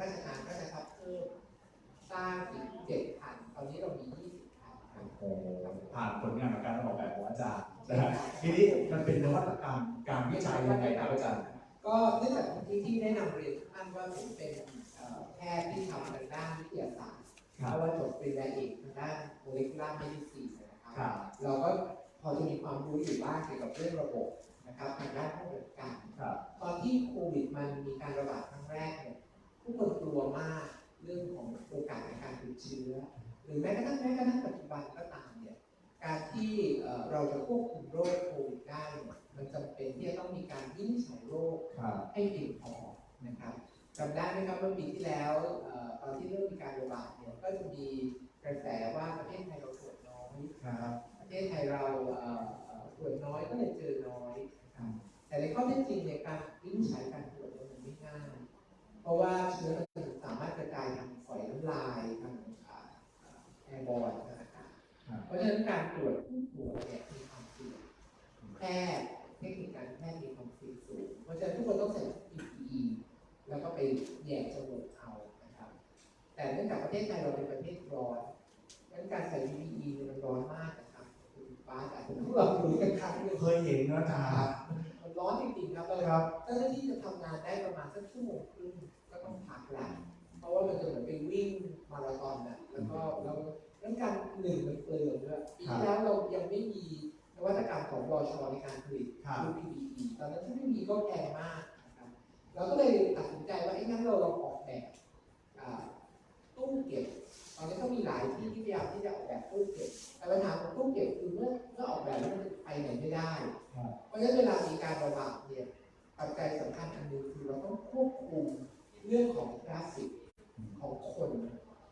ราชทานก็จะทับเพิ่มสร้างอีกเจ็ดพันตอนนี้เรามียี่สิบพันครับ โอ้โหผ่านผลงานของการออกแบบของอาจารย์นะฮะทีนี้มันเป็นนวัตกรรมการวิจัยยังไงครับอาจารย์ ก็เนื่องจากที่ที่ได้นำเรียนทุกท่านว่าผมเป็นเอ่อแพทย์ที่ทำทางด้านวิทยาศาสตร์ครัเพบราะว่าจบปริญญาเอกทางด้านโมเลกุลาร์เมดิซีนนะคครัรับเราก็พอจะมีความรู้อยู่บ้างเกี่ยวกับเรื่องระบบนะครับทางด้านผู้จัดการ ครับ ตอนที่โควิดมันมีการระบาดครั้งแรกเนี่ย ผู้คนกลัวมากเรื่องของโอกาสในการติดเชื้อ หรือแม้กระทั่งแม้กระทั่งปัจจุบันก็ตามเนี่ยการที่เอ่อเราจะควบคุมโรคโควิดได้เนี่ยมันจำเป็นที่จะต้องมีการวินิจฉัยโรคครับให้เพียงพอนะครับจำได้ไหมครับว่าปีที่แล้วเอ่อตอนที่เริ่มมีการระบาดเนี่ยก็จะมีกระแสว่าประเทศไทยเราตรวจน้อยครับประเทศไทยเราเอ่อเอ่อตรวจน้อยก็เลยเจอน้อยนะครับแต่ในข้อเท็จจริงในยการวินิจฉัยการตรวจเนี่ยมันไม่ง่าย เพราะว่าเชื้อมันสามารถกระจายทางฝอยน้ำลายทางอ่าอ่าแอร์บอลทางอากาศครับเพราะฉะนั้นการตรวจผู้ป่วยเนี่ยมีความเสี่ยงแพทย์เทคนิคการแพทย์มีความเสี่ยงสูง เพราะฉะนั้นทุกคนต้องใส่ PPE แล้วก็ไปแยกจมูกเอานะครับ แต่เนื่องจากประเทศไทยเราเป็นประเทศร้อนดังนั้นการใส่ PPE มันร้อนมากนะครับป้าอาจจะต้องลองดูกันครั้งนึงเคยเห็นนะอาจา รย์มันร้อนจริงๆครับเราครับเจ้าหน้าที่จะทำงานได้ประมาณสักชั่วโมงครึ่งก็ต้องพักแล้วเพราะว่ามันจะเหมือนไปวิ่งมาราธอนน่ะแล้วก็แล้วเรื่องการหนึ่งมันเปลืองด้วยปีที่แล้วเรายังไม่มีนวัตกรรมของบชในการผลิตครับ รุ่น PPE ตอนนั้นถ้าไม่มีก็แพงมากนะครับเราก็เลยตัดสินใจว่าไอ้งั้นเราลองออกแบบอ่าตู้เก็บ ตอนนี้ก็มีหลายที่ที่พยายามที่จะออกแบบตู้เก็บแต่ปัญหาของตู้เก็บคือเมื่อเมื่อออกแบบแล้วมันไปไหนไม่ได้ครับเพราะฉะนั้นเวลามีการระบาดเนี่ยปัจจัยสำคัญอันหนึงคือเราต้องควบคุมเรื่องของพลาสติกของคน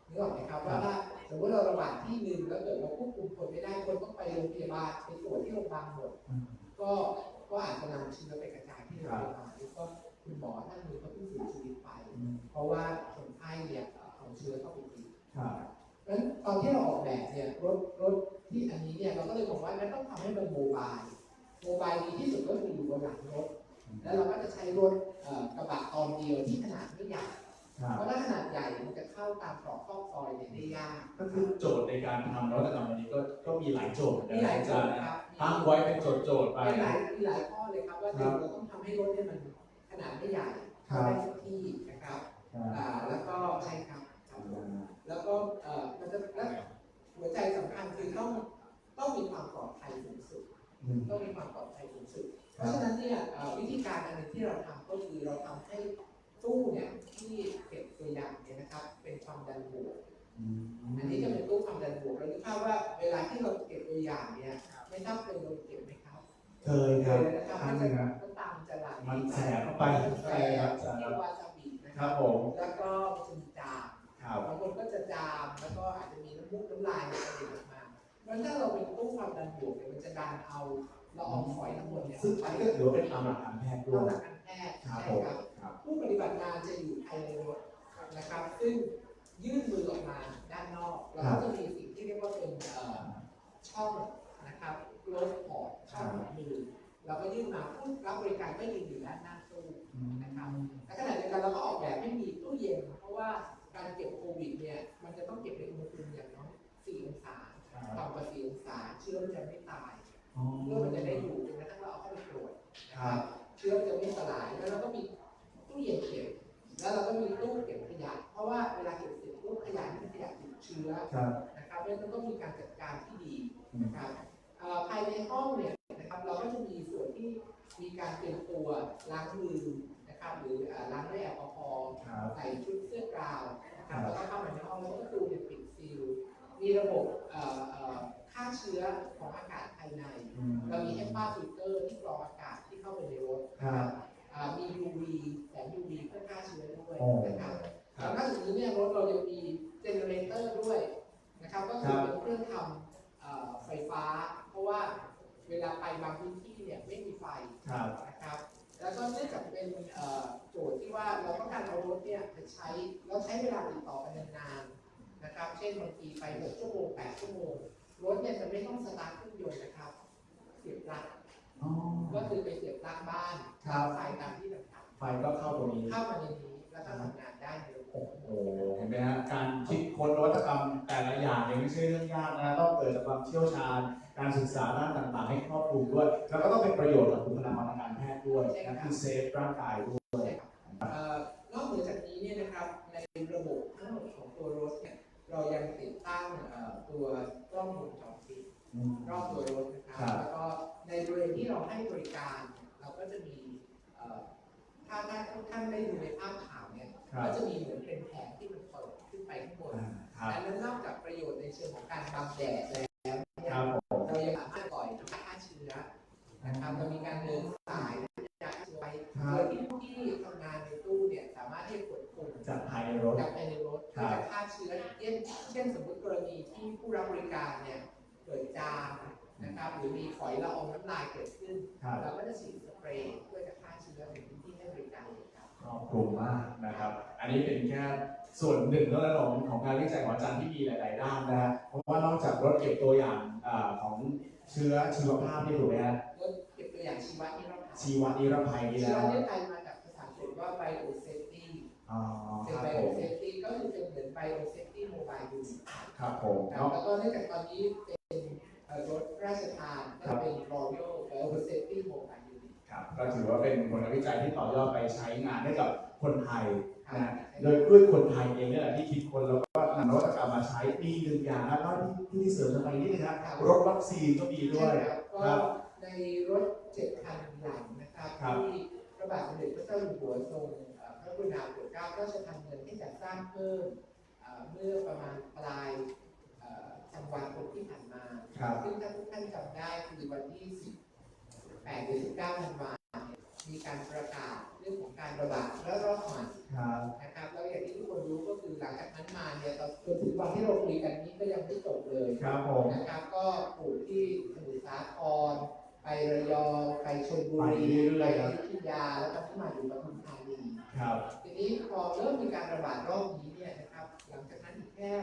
นึกออกไหมครับว่าถ้าสมมติเราระบาดที่หนึ่งแล้วเกิดเราควบคุมคนไม่ได้คนต้องไปโรงพยาบาลไปตรวจที่โรงพยาบาลหมดอืมก็ก็อาจจะนำเชื้อไปกระจายที่โรงพยาบาลแล้วก็คุณหมอท่านหนึงก็เพิ่งเสียชีวิตไป เพราะว่าคนไข้เนี่ยเอ่อเอาเชื้อเข้าไปติด ครับเพราะฉะนั้นตอนที่เราออกแบบเนี่ยรถรถที่อันนี้เนี่ยเราก็เลยบอกว่างั้นต้องทำให้มันโมบายโมบายดีที่สุดก็คืออยู่บนหลังรถ แล้วเราก็จะใช้รถเอ่อกระบะตอนเดียวที่ขนาดไม่ใหญ่ครับเพราะถ้าขนาดใหญ่มันจะเข้าตามตรอกซอกซอยเนี่ยได้ยากก็คือโจทย์ในการทำนวัตกรรมอันนี้ก็ก็มีหลายโจทย์มีนะหลายอาโจจารทย์ย์นะครับตั้งไว้เป็นโจทย์โจทย์ๆไปมีหลายมีหลายข้อเลยครับว่าหนึ่งเราต้องทำให้รถเนี่ยมันขนาดไม่ใหญ่เข้าได้ทุกที่นะครับครับอ่าแล้วก็ใช่ครับครับผม แล้วก็เอ่อมันจะและหัวใจสำคัญคือต้องต้องมีความปลอดภัยสูงสุดอืมต้องมีความปลอดภัยสูงสุด เพราะฉะนั้นเนี่ยเอ่อวิธีการอันหนึงที่เราทำก็คือเราทำให้ตู้เนี่ยที่เก็บตัวอย่างเนี่ยนะครับเป็นความดันบวกอืมอันนี้จะเป็นตู้ความดันบวกเราคิดภาพว่าเวลาที่เราเก็บตัวอย่างเนี่ยไม่ทราบเคยโดนเก็บไหมครับเคยครับยนะครับครั้มังนหจะนึ่งนะน้ำตาลจะไหลมันแสบเข้าไปแสใช่ครับบอาจารย์เรีคยรับกว่าซาบินะคครัรับบผมแล้วก็ เพราะฉะนั้นถ้าเราเป็นตู้ความดันบวกเนี่ยมันจะดันเอาละอองฝอยทั้งหมดเนี่ยซึ่งอันนี้ก็ถือว่าเป็นตามหลักการแพทย์ด้วเข้ายหลักการแพทย์ครับใช่ผมครับครับผู้ปฏิบัติงานจะอยู่ภายในรถนะครับ ซึ่งยื่นมือออกมาด้านนอกเราก็จะมีสิ่งที่เรียกว่าเป็นเอ่อช่องนะครับโลดพอร์ตช่องของมือเราก็ยื่นมาผู้รับบริการก็ยืนอยู่ด้านหน้าตู้อืมนะครับ และขณะเดียวกันเราก็ออกแบบให้มีตู้เย็น เพราะว่าการเก็บโควิดเนี่ยมันจะต้องเก็บใน อมันจะไม่ตายอ๋อเชื้อมันจะได้อยู่จนกระทั่งเราเอาเข้าไปตรวจนะคครัรับบเชื้อมันจะไม่สลายแล้วเราก็มีตู้เย็นเก็บแล้วเราก็มีตู้เก็บขยะ เพราะว่าเวลาเก็บเสร็จตู้ขยะนี่เป็นขยะติดเชื้อครับนะครับเพราะฉะนั้นต้องมีการจัดการที่ดีอืมนะครับเอ่อภายในห้องเนี่ยนะครับเราก็จะมีส่วนที่มีการเตรียมตัวล้างมือนะครับหรือเอ่อล้างด้วยแอลกอฮอล์ครับใส่ชุดเสื้อกาวนะครับแล้วก็เข้ามาในห้องแล้วก็ประตูเนี่ยปิดซีลมีระบบเอ่อเอ่อฆ่าเชื้อของอากาศภายใน อืม เรามี HEPA filter ที่กรองอากาศที่เข้าไปในรถครับอ่ามี UV แสง UV เพื่อฆ่าเชื้อด้วยโอ้นะครับครัแล้บ วนอกจากนี้เนี่ยรถเรายังมีเจเนเรเตอร์ด้วยนะครับก็คือเป็นเครื่องทำเอ่อไฟฟ้า เพราะว่าเวลาไปบางพื้นที่เนี่ยไม่มีไฟ ครับ นะครับแล้วก็เนื่องจากเป็นเอ่อโจทย์ที่ว่าเราต้องการเอารถเนี่ยไปใช้แล้วใช้เวลาติดต่อกันนานๆนะครับ เช่นบางทีไป 6 ชั่วโมง 8 ชั่วโมง รถเนี่ยจะไม่ต้องสตาร์ทเครื่องยนต์นะครับ เสียบปลั๊กก็คือไปเสียบปลั๊กบ้านสายตามที่ต่างไฟก็เข้าตรงนี้เข้ามาในนี้แล้วก็ทำงานได้ในระบโอ้โหเห็นไหมฮะการคิดค้นนวัตกรรมแต่ละอย่างเนี่ยไม่ใช่เรื่องยากนะต้องเกิดจากความเชี่ยวชาญ การศึกษาด้านต่างๆ ให้ครอบคลุมด้วย แล้วก็ต้องเป็นประโยชน์กับบุคลากรทางการแพทย์ด้วยใช่ครันะคือเซฟร่างกายด้วยนอกจากนี้เนี่ยนะครับในระบบข้ง ติดตั้งเอ่อตัวกล้องวงจรปิดรอบตัวรถนะครับครับแล้วก็ในบริเวณที่เราให้บริการเนี่ยเราก็จะมีเอ่อถ้าถ้าทุกท่านได้ดูในภาพข่าวเนี่ยครับก็จะมีเหมือนเป็นแผงที่มันเปิดขึ้นไปข้างบนอ่าครับดังนั้นนอกจากประโยชน์ในเชิงของการบังแดดแล้วเนี่ยครับผมเรายังสามารถปล่อยฆ่าเชื้อนะครับเรามีการเดิน ที่ผู้รับบริการเนี่ยเกิดจามนะครับหรือมีฝอยละอองน้ำลายเกิดขึ้น ครับ เราก็จะฉีดสเปรย์เพื่อจะฆ่าเชื้อในพื้นที่ให้บริการเลยครับ ครอบคลุมมากนะครับ อันนี้เป็นแค่ส่วนหนึ่งเท่านั้นของของงานวิจัยของอาจารย์ที่มีหลาย ๆ ด้านนะฮะเพราะว่านอกจากรถเก็บตัวอย่างอ่าของเชื้อชีวภาพนี่ถูกไหมฮะรถเก็บตัวอย่างชีวนิรภัยชีวนิรภัยนี่ชีแล้ววนิรภัยมาจากภาษาอังกฤษว่า biosafety อ๋อเป็คนรับผม biosafety ก็คือเป็นเหมือน biosafety mobile unit ครับผมครับเนาะ แล้วก็เนื่องจากตอนนี้เป็นเอ่อรถราชทานก็จะเป็น Royal Biosafety Mobile Unit ครับก็ถือว่าเป็นผลงานวิจัยที่ต่อยอดไปใช้งานให้กับคนไทยครับนะโดยด้วยคนไทยเองเนี่ยแหละที่คิดคนแล้วก็นำนวัตกรรมมาใช้มีหนึ่งอย่างนะแล้วที่ที่เสริมลงไปนี่นะครับรถวัคซีนก็มีด้วยใช่ครับครัก็บในรถเจ็ดคันหลังนะครับครับ ที่พระบาทสมเด็จพระเจ้าอยู่หัวทรงเอ่อพระ กรุณาโปรดเกล้าพระราชทานเงินให้จัดสร้างเพิ่มเอ่อเมื่อประมาณปลายเอ่อธันวาคมที่ผ่านมาครับซึ่งถ้าทุกท่านจำได้คือวันที่18หรือ19ธันวาคมเนี่ยมีการประกาศเรื่องของการระบาดและรอบใหม่ครับนะครับแล้วอย่างที่ทุกคนรู้ก็คือหลังจากนั้นมาเนี่ยเราจนถึงวันที่เราคุยกันนี้ก็ยังไม่จบเลยครับผมนะครับ ก็ปลูกที่สมุทรสาคร ไประยองไปชลบุรีไปเรื่ไปอยๆคอรับยุธยาแล้วก็ที่มาอยู่ปทุมธานี ครับทีนี้พอเริ่มมีการระบาดรอบนี้เนี่ยนะครับหลังจากนั้นอีกแค่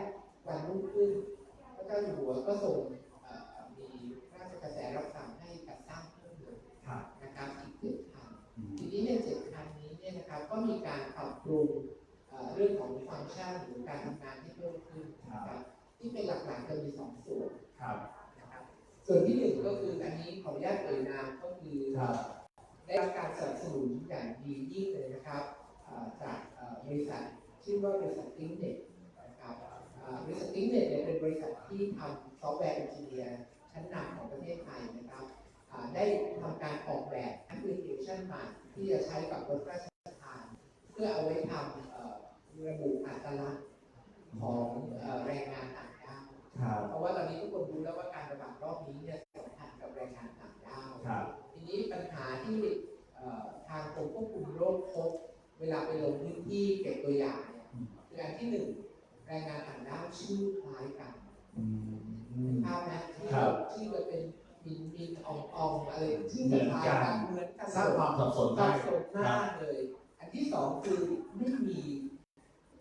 วันรุ่งขึ้นพระเจ้าอยู่หัวก็ส่งเอ่อมีราชกระแสรับสั่งให้จัดสร้างเพิ่มเลยครับนะครับอีกเจ็ดคันอืมทีนี้ในเจ็ดคันนี้เนี่ยนะครับก็มีการปรับปรุงเอ่อเรื่องของฟังก์ชันหรือการทำงานที่เพิ่มขึ้นนะครับที่เป็นหลักๆจะมีสองส่วนครับนะครับส่วนที่หนึ่งก็คืออันนี้ขออนุญาตเอ่ยนามก็คือครับได้รับการสนับสนุนอย่างดียิ่งเลยนะครับเอ่อ จากเอ่อบริษัทชื่อว่าบริษัทติ้งเน็ตนะครับเอ่อบริษัทติ้งเน็ตเนี่ยเป็นบริษัทที่ทำซอฟต์แวร์เอนจิเนียร์ชั้นนำของประเทศไทยนะครับอ่าได้ทำการออกแบบแอปพลิเคชันใหม่ที่จะใช้กับรถราชทานเพื่อเอาไว้ทำเอ่อระบุอัตลักษณ์ของเอ่อแรงงานต่างด้าวครับเพราะว่าตอนนี้ทุกคนรู้แล้วว่าการระบาดรอบนี้เนี่ยสำคัญกับแรงงานต่างด้าวครับทีนี้ปัญหาที่เอ่อทางกรมควบคุมโรคพบ เวลาไปลงพื้นที่เก็บตัวอย่างเนี่ยอืมคืออันที่หนึ่งแรงงานต่างด้าวชื่อคล้ายกันอืมภาพนะชื่อครับชื่อจะเป็นมินมินอองอองอะไรชื่อเหมือนคล้ายกันกันเหมือนกันสร้างความสับสนสัได้บสนมากเลย อันที่สองคือไม่มี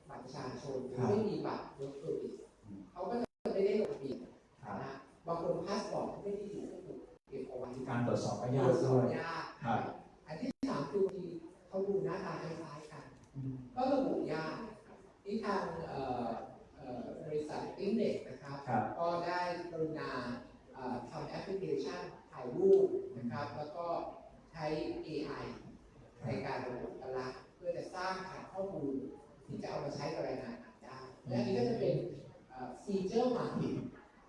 บัตรประชาชนหรือไม่มีบัตรรถเซอร์วิสเขาก็จะไม่ได้ลงทะเบียนครับนะฮะบางคนพาสปอร์ตไม่ได้อยู่ก็ถูกเก็บเอาไว้การตรวจสอบก็ตยารกวจสอด้บวย ยาก ครับ อันที่สามคือบางทีเขาดูหน้าตาคล้ายๆกัน อืม ก็ระบุยากที่ทางเอ่อเอ่อบริษัท อินเด็กนะครับ ครับ ก็ได้กรุณาเอ่อทำแอปพลิเคชันถ่ายรูปนะครับ แล้วก็ใช้ AI ในการระบุอัตลักษณ์เพื่อจะสร้างฐานข้อมูลที่จะเอามาใช้กับรายงานต่างด้าวและอันนี้ก็จะเป็นฟีเจอร์ใหม่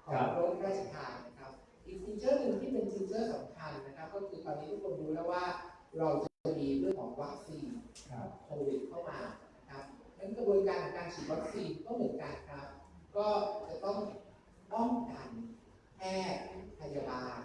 ของรถราชการนะครับ อีกฟีเจอร์หนึ่งที่เป็นฟีเจอร์สำคัญนะครับ ก็คือตอนนี้ทุกคนรู้แล้วว่าเราจะมีเรื่องของวัคซีนครับ โควิดเข้ามานะครับงั้นกระบวนการของการฉีดวัคซีนก็เหมือนกันครับ ก็จะต้องป้องกันแพทย์พยาบาล